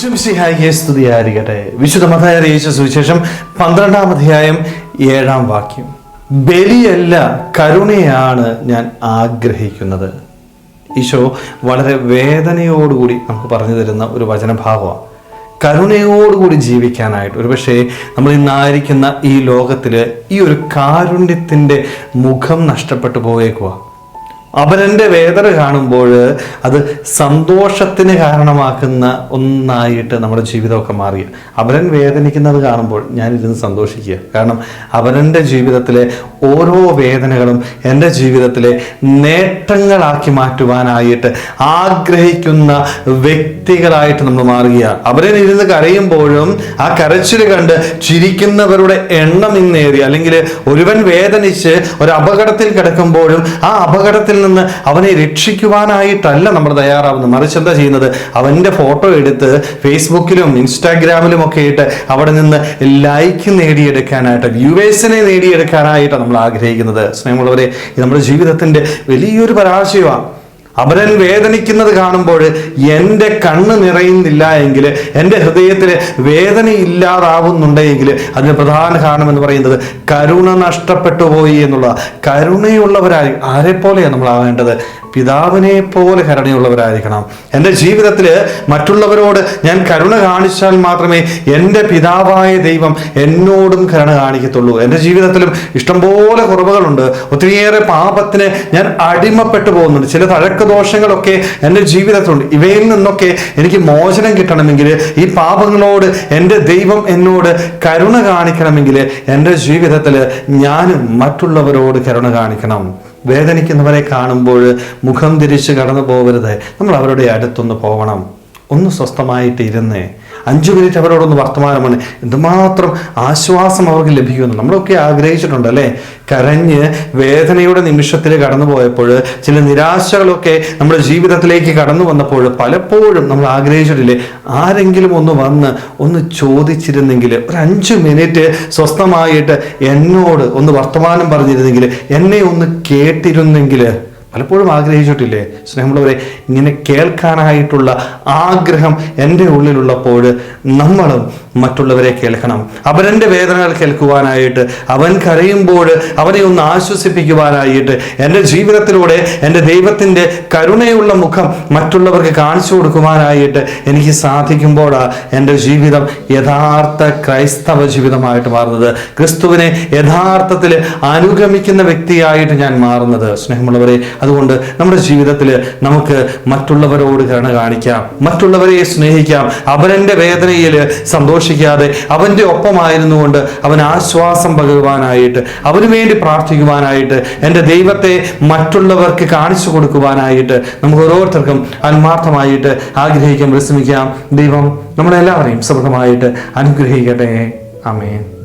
ഈശ്വംസിഹായിയെ വിശുദ്ധ മതായ അറിയിച്ച സുവിശേഷം പന്ത്രണ്ടാം അധ്യായം ഏഴാം വാക്യം. ബലിയല്ല കരുണയാണ് ഞാൻ ആഗ്രഹിക്കുന്നത്. ഈശോ വളരെ വേദനയോടുകൂടി നമുക്ക് പറഞ്ഞു തരുന്ന ഒരു വചനഭാവമാണ്. കരുണയോടുകൂടി ജീവിക്കാനായിട്ട്. ഒരുപക്ഷെ നമ്മൾ ഇന്നായിരിക്കുന്ന ഈ ലോകത്തിൽ ഈ ഒരു കാരുണ്യത്തിന്റെ മുഖം നഷ്ടപ്പെട്ടു പോയേക്കുക അവരന്റെ വേദന കാണുമ്പോൾ അത് സന്തോഷത്തിന് കാരണമാക്കുന്ന ഒന്നായിട്ട് നമ്മുടെ ജീവിതമൊക്കെ മാറിയ. അവൻ വേദനിക്കുന്നത് കാണുമ്പോൾ ഞാനിരുന്ന് സന്തോഷിക്കുക. കാരണം അവനന്റെ ജീവിതത്തിലെ ഓരോ വേദനകളും എന്റെ ജീവിതത്തിലെ നേട്ടങ്ങളാക്കി മാറ്റുവാനായിട്ട് ആഗ്രഹിക്കുന്ന വ്യക്തികളായിട്ട് നമ്മൾ മാറുകയാണ് അവരൻ ഇരുന്ന് കരയുമ്പോഴും ആ കരച്ചിൽ കണ്ട് ചിരിക്കുന്നവരുടെ എണ്ണം ഇന്നേറി അല്ലെങ്കിൽ ഒരുവൻ വേദനിച്ച് ഒരു അപകടത്തിൽ കിടക്കുമ്പോഴും ആ അപകടത്തിൽ നിന്ന് അവനെ രക്ഷിക്കുവാനായിട്ടല്ല നമ്മൾ തയ്യാറാവുന്നത്. മറിച്ച് എന്താ ചെയ്യുന്നത്? അവന്റെ ഫോട്ടോ എടുത്ത് ഫേസ്ബുക്കിലും ഇൻസ്റ്റാഗ്രാമിലും ഒക്കെ ഇട്ട് അവിടെ നിന്ന് ലൈക്ക് നേടിയെടുക്കാനായിട്ട് വ്യൂവേഴ്സിനെ നേടിയെടുക്കാനായിട്ട് നമ്മൾ ആഗ്രഹിക്കുന്നത്. സ്നേഹമുള്ളവരെ നമ്മുടെ ജീവിതത്തിന്റെ വലിയൊരു പരാജയമാണ്. അവരൻ വേദനിക്കുന്നത് കാണുമ്പോൾ എന്റെ കണ്ണ് നിറയുന്നില്ല എങ്കിൽ എന്റെ ഹൃദയത്തിൽ വേദന ഇല്ലാതാവുന്നുണ്ടെങ്കിൽ അതിന് പ്രധാന കാരണം എന്ന് പറയുന്നത് കരുണ നഷ്ടപ്പെട്ടു പോയി എന്നുള്ള കരുണയുള്ളവരായി ആരെപ്പോലെയാണ് നമ്മൾ ആവേണ്ടത്? പിതാവിനെ പോലെ കരുണയുള്ളവരായിരിക്കണം. എന്റെ ജീവിതത്തിൽ മറ്റുള്ളവരോട് ഞാൻ കരുണ കാണിച്ചാൽ മാത്രമേ എന്റെ പിതാവായ ദൈവം എന്നോടും കരുണ കാണിക്കത്തുള്ളൂ. എന്റെ ജീവിതത്തിലും ഇഷ്ടംപോലെ കുറവുകളുണ്ട്. ഒത്തിരിയേറെ പാപത്തിന് ഞാൻ അടിമപ്പെട്ടു പോകുന്നുണ്ട്. ചില തഴക്ക ദോഷങ്ങളൊക്കെ എന്റെ ജീവിതത്തിലുണ്ട്. ഇവയിൽ നിന്നൊക്കെ എനിക്ക് മോചനം കിട്ടണമെങ്കിൽ ഈ പാപങ്ങളോട് എന്റെ ദൈവം എന്നോട് കരുണ കാണിക്കണമെങ്കിൽ എന്റെ ജീവിതത്തിൽ ഞാൻ മറ്റുള്ളവരോട് കരുണ കാണിക്കണം. വേദനിക്കുന്നവരെ കാണുമ്പോൾ മുഖം തിരിച്ച് കടന്നു പോകരുത് നമ്മൾ അവരുടെ അടുത്തൊന്ന് പോകണം ഒന്ന് സ്വസ്ഥമായിട്ട് ഇരുന്നേ അഞ്ചു മിനിറ്റ് അവരോടൊന്ന് വർത്തമാനമാണ്. എന്തുമാത്രം ആശ്വാസം അവർക്ക് ലഭിക്കുന്നു നമ്മളൊക്കെ ആഗ്രഹിച്ചിട്ടുണ്ട് അല്ലേ കരഞ്ഞ് വേദനയുടെ നിമിഷത്തിൽ കടന്നു പോയപ്പോൾ ചില നിരാശകളൊക്കെ നമ്മുടെ ജീവിതത്തിലേക്ക് കടന്നു വന്നപ്പോൾ പലപ്പോഴും നമ്മൾ ആഗ്രഹിച്ചിട്ടില്ലേ ആരെങ്കിലും ഒന്ന് വന്ന് ഒന്ന് ചോദിച്ചിരുന്നെങ്കിൽ ഒരു അഞ്ച് മിനിറ്റ് സ്വസ്ഥമായിട്ട് എന്നോട് ഒന്ന് വർത്തമാനം പറഞ്ഞിരുന്നെങ്കിൽ എന്നെ ഒന്ന് കേട്ടിരുന്നെങ്കിൽ പലപ്പോഴും ആഗ്രഹിച്ചിട്ടില്ലേ? സ്നേഹമുള്ളവരെ ഇങ്ങനെ കേൾക്കാനായിട്ടുള്ള ആഗ്രഹം എന്റെ ഉള്ളിലുള്ളപ്പോൾ നമ്മളും മറ്റുള്ളവരെ കേൾക്കണം. അവരന്റെ വേദനകൾ കേൾക്കുവാനായിട്ട് അവൻ കരയുമ്പോൾ അവനെ ഒന്ന് ആശ്വസിപ്പിക്കുവാനായിട്ട് എന്റെ ജീവിതത്തിലൂടെ എന്റെ ദൈവത്തിന്റെ കരുണയുള്ള മുഖം മറ്റുള്ളവർക്ക് കാണിച്ചു കൊടുക്കുവാനായിട്ട് എനിക്ക് സാധിക്കുമ്പോഴാണ് എന്റെ ജീവിതം യഥാർത്ഥ ക്രൈസ്തവ ജീവിതമായിട്ട് മാറുന്നത്. ക്രിസ്തുവിനെ യഥാർത്ഥത്തിൽ അനുഗമിക്കുന്ന വ്യക്തിയായിട്ട് ഞാൻ മാറുന്നത്. സ്നേഹമുള്ളവരെ അതുകൊണ്ട് നമ്മുടെ ജീവിതത്തിൽ നമുക്ക് മറ്റുള്ളവരോട് കരുണ കാണിക്കാം. മറ്റുള്ളവരെ സ്നേഹിക്കാം. അവരന്റെ വേദനയിൽ സന്തോഷിക്കാതെ അവന്റെ ഒപ്പമായിരുന്നു കൊണ്ട് അവൻ ആശ്വാസം പകരുവാനായിട്ട് അവന് വേണ്ടി പ്രാർത്ഥിക്കുവാനായിട്ട് എന്റെ ദൈവത്തെ മറ്റുള്ളവർക്ക് കാണിച്ചു കൊടുക്കുവാനായിട്ട് നമുക്ക് ഓരോരുത്തർക്കും ആത്മാർത്ഥമായിട്ട് ആഗ്രഹിക്കാം പരിശ്രമിക്കാം ദൈവം നമ്മളെല്ലാവരെയും സമൃദ്ധമായിട്ട് അനുഗ്രഹിക്കട്ടെ. അമേൻ